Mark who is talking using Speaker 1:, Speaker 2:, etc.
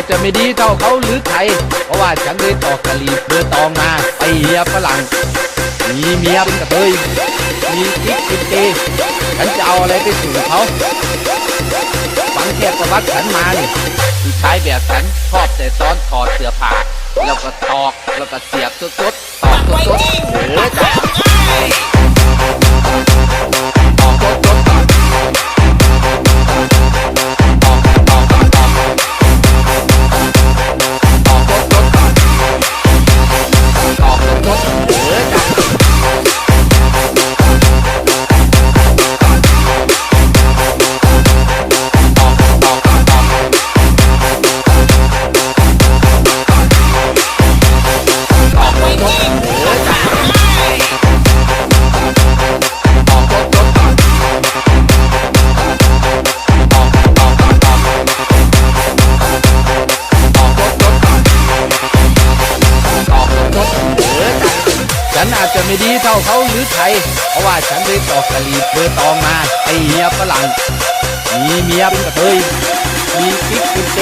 Speaker 1: อาจจะไม่ดีเท่าเขาหรือใครเพราะว่าฉันเลยตอกกะหรี่เพื่อตองมาไปเฮียฝรั่ง มีเมียเป็นกระเทยมีกิ๊กเป็นเกย์ฉันจะเอาอะไรไปสู่เขาฟังแค่ประวัติฉันมานี่ผู้ชายแบบฉันชอบแต่ตอนถอดเสื้อผ้าแล้วก็ตอกแล้วก็เสียบสดๆ ฉันอาจจะไม่ดีเท่าเขาหรือใครเพราะว่าฉันได้ตอกกะหรี่เบอร์ตองมาไอเมียฝรั่งมีเมียเป็นกระเทยมีกิ๊กเป็นเต